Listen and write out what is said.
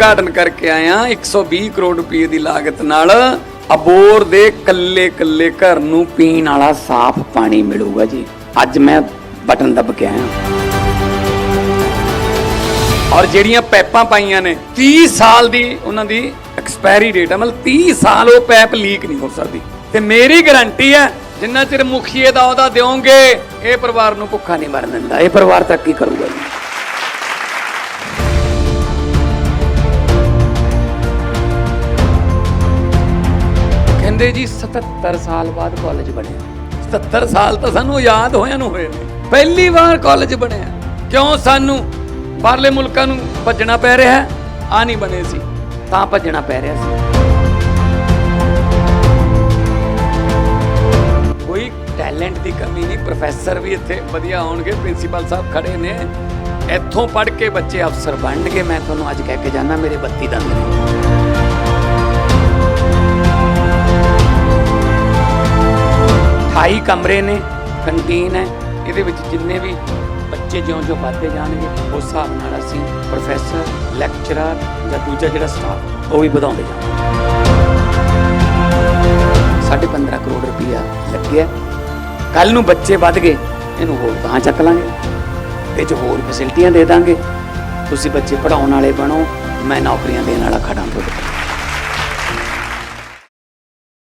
ਉਦਘਾਟਨ ਕਰਕੇ ਆਇਆ 120 ਕਰੋੜ ਰੁਪਏ ਦੀ ਲਾਗਤ ਨਾਲ ਅਬੋਰ ਦੇ ਕੱਲੇ ਕੱਲੇ ਘਰ ਨੂੰ ਪੀਣ ਵਾਲਾ ਸਾਫ਼ ਪਾਣੀ ਮਿਲੂਗਾ ਜੀ। ਅੱਜ ਮੈਂ ਬਟਨ ਦੱਬ ਕੇ ਆਇਆ। ਔਰ ਜਿਹੜੀਆਂ ਪੈਪਾਂ ਪਾਈਆਂ ਨੇ 30 ਸਾਲ ਦੀ ਉਹਨਾਂ ਦੀ ਐਕਸਪਾਇਰੀ ਡੇਟ ਹੈ ਮਤਲਬ 30 ਸਾਲ ਉਹ ਪੈਪ ਲੀਕ ਨਹੀਂ ਹੋ ਸਕਦੀ। ਤੇ ਮੇਰੀ ਗਾਰੰਟੀ ਹੈ, ਜਿੰਨਾ ਚਿਰ ਮੁਖੀਏ ਦਾ ਉਹਦਾ ਦਿਓਗੇ, ਇਹ ਪਰਿਵਾਰ ਨੂੰ ਭੁੱਖਾ ਨਹੀਂ ਮਰਨ ਦਿੰਦਾ। ਇਹ ਪਰਿਵਾਰ ਤਰੱਕੀ ਕਰੂਗਾ ਜੀ। ਕਹਿੰਦੇ ਜੀ 77 ਸਾਲ ਬਾਅਦ ਕਾਲਜ ਬਣਿਆ। 77 ਸਾਲ ਤਾਂ ਸਾਨੂੰ ਯਾਦ ਹੋਇਆਂ ਨੂੰ ਹੋਏ ਨੇ ਪਹਿਲੀ ਵਾਰ ਕਾਲਜ ਬਣਿਆ। ਕਿਉਂ ਸਾਨੂੰ ਬਾਹਰਲੇ ਮੁਲਕਾਂ ਨੂੰ ਭੱਜਣਾ ਪੈ ਰਿਹਾ ਆ ਨਹੀਂ ਬਣੇ ਸੀ। ਤਾਂ ਭੱਜਣਾ ਪੈ ਰਿਹਾ ਸੀ। ਕੋਈ ਟੈਲੈਂਟ ਦੀ ਕਮੀ ਨਹੀਂ। ਪ੍ਰੋਫੈਸਰ ਵੀ ਇੱਥੇ ਵਧੀਆ ਹੋਣਗੇ। ਪ੍ਰਿੰਸੀਪਲ ਸਾਹਿਬ ਖੜੇ ਨੇ। ਇੱਥੋਂ ਪੜ੍ਹ ਕੇ ਬੱਚੇ ਅਫਸਰ ਬਣਨਗੇ ਮੈਂ ਤੁਹਾਨੂੰ ਅੱਜ ਕਹਿ ਕੇ ਜਾਣਾ ਮੇਰੇ 32 ਦੰਦ ਨੇ। 28 ਕਮਰੇ ਨੇ, ਕੰਟੀਨ ਹੈ। ਇਹਦੇ ਵਿੱਚ ਜਿੰਨੇ ਵੀ ਬੱਚੇ ਜਿਉਂ-ਜਿਉਂ ਵੱਧਦੇ ਜਾਣਗੇ, ਉਸ ਹਿਸਾਬ ਨਾਲ ਅਸੀਂ ਪ੍ਰੋਫੈਸਰ ਲੈਕਚਰਰ ਜਾਂ ਦੂਜਾ ਜਿਹੜਾ ਸਟਾਫ ਉਹ ਵੀ ਵਧਾਉਂਦੇ ਜਾਵਾਂਗੇ। ਸਾਢੇ 15 ਕਰੋੜ ਰੁਪਇਆ ਲੱਗਿਆ। ਕੱਲ ਨੂੰ ਬੱਚੇ ਵੱਧ ਗਏ, ਇਹਨੂੰ ਹੋਰ ਤਾਂ ਚੱਕ ਲਾਂਗੇ। ਇਹ 'ਚ ਹੋਰ ਫੈਸਿਲਿਟੀਆਂ ਦੇ ਦਾਂਗੇ। ਤੁਸੀਂ ਬੱਚੇ ਪੜਾਉਣ ਵਾਲੇ ਬਣੋ, ਮੈਂ ਨੌਕਰੀਆਂ ਦੇਣ ਵਾਲਾ ਖੜਾ ਤੁਹਾਡੇ